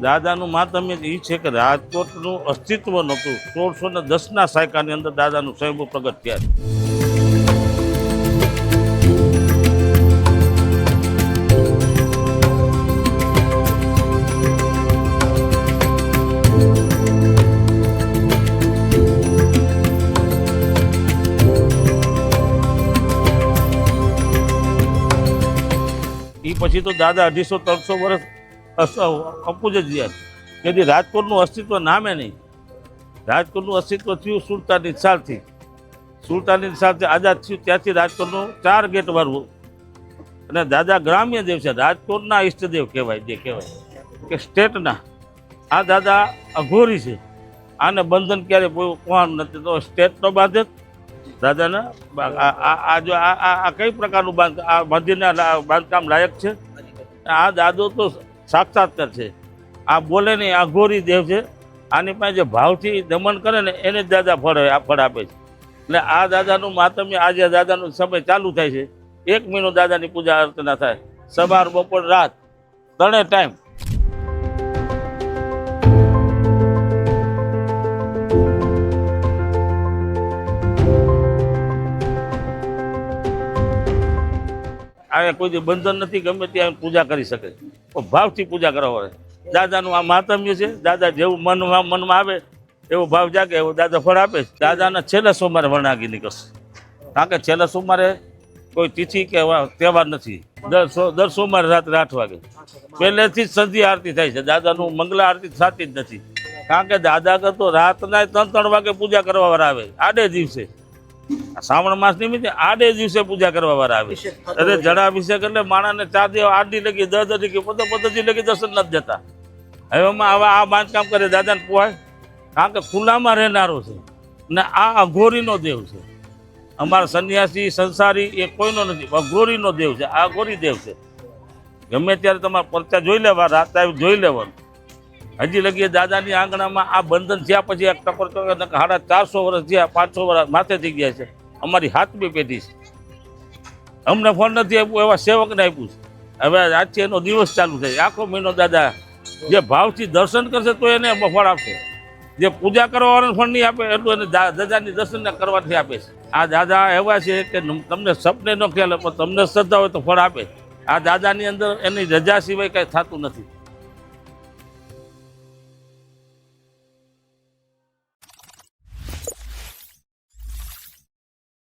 દાદાનું માતમ્ય એ છે કે રાજકોટનું અસ્તિત્વ નહોતું સોળસો ને દસના સાયકાની અંદર દાદાનું સ્વયંભૂ પ્રગટ થયા છે. એ પછી તો દાદા અઢીસો, ત્રણસો વર્ષ અસ- અપુજ જ રહ્યા તેથી રાજકોટનું અસ્તિત્વ નામે નહીં. રાજકોટનું અસ્તિત્વ થયું સુલતાની સાલથી સુલતાની સાલથી આઝાદ થયું ત્યાંથી રાજકોટનું ચાર ગેટ વાળવું. અને દાદા ગ્રામ્ય દેવ છે, રાજકોટના ઈષ્ટદેવ કહેવાય, જે કહેવાય. કે સ્ટેટના. આ દાદા અઘોરી છે. આને બંધન ક્યારે કોણ નથી. તો સ્ટેટનો બાંધે દાદાના આ જો આ કઈ પ્રકારનું બાંધ આ મંદિરના બાંધકામ લાયક છે? આ દાદો તો સાક્ષાત્કાર છે. આ બોલે નહીં, આ દેવ છે. આની પાસે જે ભાવથી દમન કરે ને, એને જ દાદા ફળ આ ફળ આપે છે. એટલે આ દાદાનું માતમ્ય આજે દાદાનો સમય ચાલુ થાય છે, એક મહિનો દાદાની પૂજા અર્ચના થાય. સવાર, બપોર, રાત ત્રણે ટાઈમ આ કોઈ બંધન નથી, ગમે ત્યાં પૂજા કરી શકે. ભાવથી પૂજા કરવા પડે દાદાનું આ માતમ્ય છે, દાદા જેવું મનમાં મનમાં આવે, એવો ભાવ જાગે, એવો દાદા ફળ આપે છે. દાદાના છેલ્લા સોમવારે વરણાગી નીકળશે. કારણ કે છેલ્લા સોમવારે કોઈ તિથિ કે તહેવાર નથી. દર દર સોમવારે રાત્રે આઠ વાગે. પહેલેથી જ સંધ્યા આરતી થાય છે. દાદાનું મંગલા આરતી થતી જ નથી. કારણ કે દાદા કરતો રાતના ત્રણ ત્રણ વાગે પૂજા કરવા આવે. આડે દિવસે. શ્રાવણ માસ નિમિત્તે આડે દિવસે પૂજા કરવા વાળા આવે એટલે જડા અભિષેક એટલે માણસને ચાર દિવસ આડી લગી દસ દસ લગી પંદર પંદર લગી દર્શન નથી જતા હવે આવા આ બાંધકામ કરે દાદાને પોહાય. કારણ કે ખુલ્લામાં રહેનારો છે. ને આ અઘોરીનો દેવ છે. અમારા સંન્યાસી સંસારી એ કોઈનો નથી અઘોરીનો દેવ છે. આ અઘોરી દેવ છે. ગમે ત્યારે તમારે પરચા જોઈ લેવા રાત આવી જોઈ લેવાનું. હજી લગી દાદાની આંગણામાં આ બંધન થયા પછી એક ટકોર સાડા ચારસો વર્ષ થયા પાંચસો વર્ષ માથે થઈ ગયા છે. અમારી હાથમી પેઢી છે. અમને ફોન નથી આપ્યું, એવા સેવકને આપ્યું છે. હવે આજથી એનો દિવસ ચાલુ થાય. આખો મહિનો દાદા, જે ભાવથી દર્શન કરશે તો એને ફળ આપશે જે પૂજા કરવાવાળાને ફળ નહીં આપે, એટલું એને દાદાની દર્શન કરવાથી આપે છે. આ દાદા એવા છે કે તમને સપને ન ખ્યાલ પણ તમને શ્રદ્ધા હોય તો ફળ આપે. આ દાદાની અંદર એની રજા સિવાય કાંઈ થતું નથી.